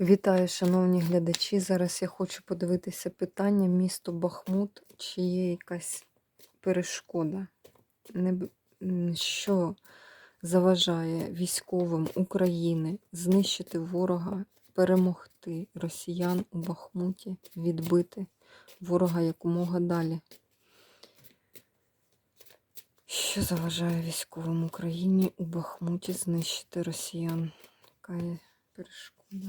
Вітаю, шановні глядачі. Зараз я хочу подивитися питання місто Бахмут, чи є якась перешкода, що заважає військовим України знищити ворога, перемогти росіян у Бахмуті, відбити ворога якомога далі. Що заважає військовим Україні у Бахмуті знищити росіян? Яка є перешкода?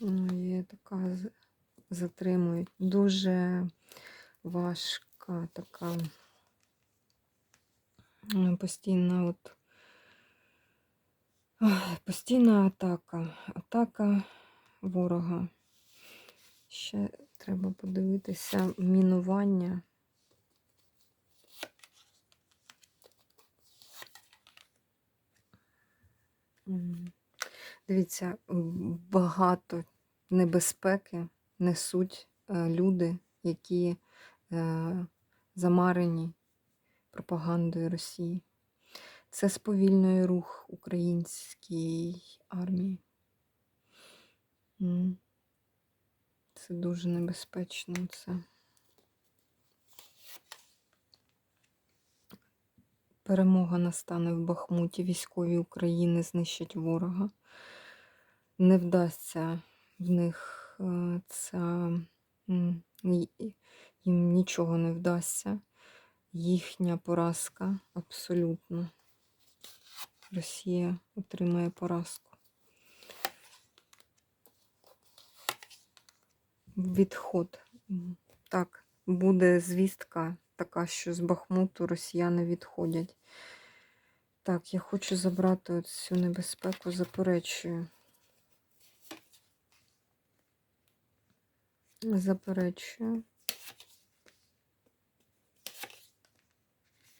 Є така затримують. Дуже важка така постійна от постійна атака. Атака ворога. Ще треба подивитися мінування. М. Дивіться, багато небезпеки несуть е, люди, які е, замарені пропагандою Росії. Це сповільнює рух українській армії. Це дуже небезпечно. Це. Перемога настане в Бахмуті. Військові України знищать ворога. Не вдасться в них е, ця їм нічого не вдасться. Їхня поразка абсолютно. Росія отримає поразку. Відход. Так, буде звістка така, що з Бахмуту росіяни відходять. Так, я хочу забрати цю небезпеку, заперечую. Заперечую.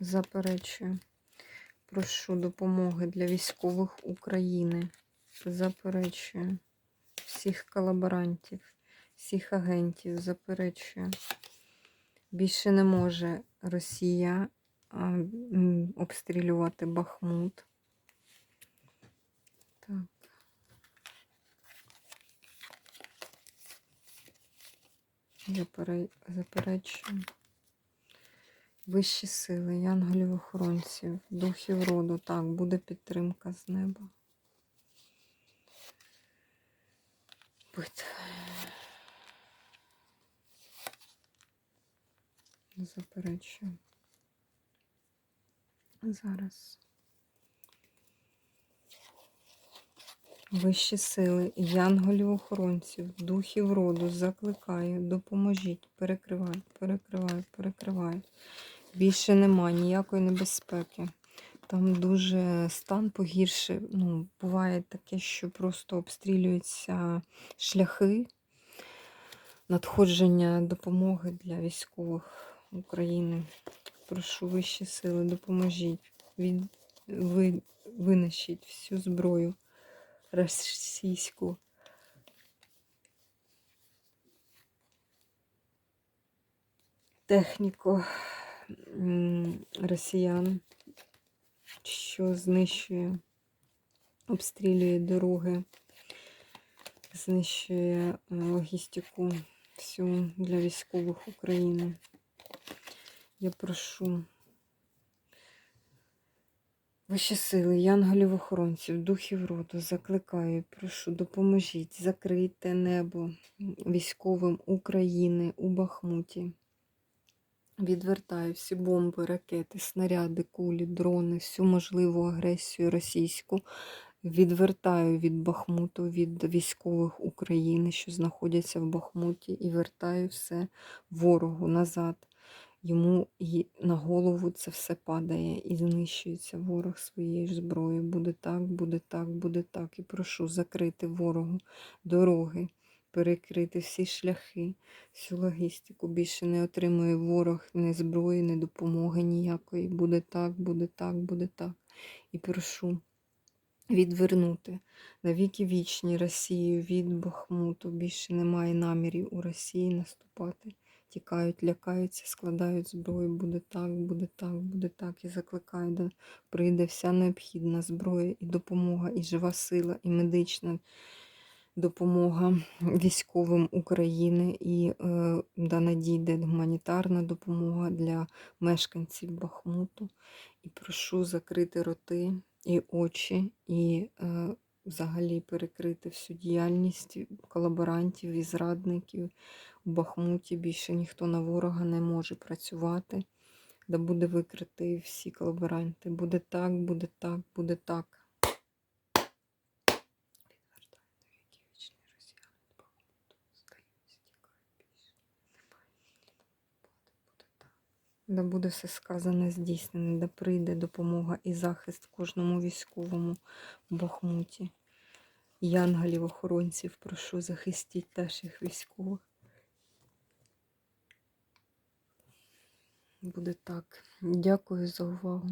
Заперечую. Прошу допомоги для військових України. Заперечую. Всіх колаборантів, всіх агентів. Заперечую. Більше не може Росія обстрілювати Бахмут. Так. Запере- Заперечую. Вищі сили, янголів охоронців, духів роду. Так, буде підтримка з неба. Бит. Заперечую. Зараз. Вищі сили, янголів охоронців, духів роду закликаю, допоможіть, перекриваю, перекриваю, перекриваю. Більше нема ніякої небезпеки. Там дуже стан погірше. Ну, буває таке, що просто обстрілюються шляхи надходження допомоги для військових України. Прошу вищі сили, допоможіть. Від, ви, винищіть всю зброю російську. Техніку росіян, що знищує, обстрілює дороги, знищує е, логістику всю для військових України. Я прошу Вищі сили, янголів охоронців, духів роду, закликаю, прошу, допоможіть, закрийте небо військовим України у Бахмуті. Відвертаю всі бомби, ракети, снаряди, кулі, дрони, всю можливу агресію російську. Відвертаю від Бахмуту, від військових України, що знаходяться в Бахмуті, і вертаю все ворогу назад. Йому і на голову це все падає і знищується ворог своєю зброєю. Буде так, буде так, буде так. І прошу закрити ворогу дороги, перекрити всі шляхи, всю логістику. Більше не отримує ворог ні зброї, ні допомоги ніякої. Буде так, буде так, буде так. І прошу відвернути навіки вічні Росію від Бахмуту. Більше немає намірів у Росії наступати. Тікають, лякаються, складають зброю. Буде так, буде так, буде так. І закликаю, да прийде вся необхідна зброя і допомога, і жива сила, і медична допомога військовим України, і е, да надійде гуманітарна допомога для мешканців Бахмуту. І прошу закрити роти і очі, і е, взагалі перекрити всю діяльність колаборантів і зрадників у Бахмуті. Більше ніхто на ворога не може працювати. де буде викритий всі колаборанти. Буде так, буде так, буде так. Відвертаю на віки вічні росіяни з Бахмуту. Здаюся, тікаю більше. Немає буде так. Да буде все сказане, здійснене, да прийде допомога і захист кожному військовому в Бахмуті. Янголів, охоронців, прошу, захистіть наших військових. Буде так. Дякую за увагу.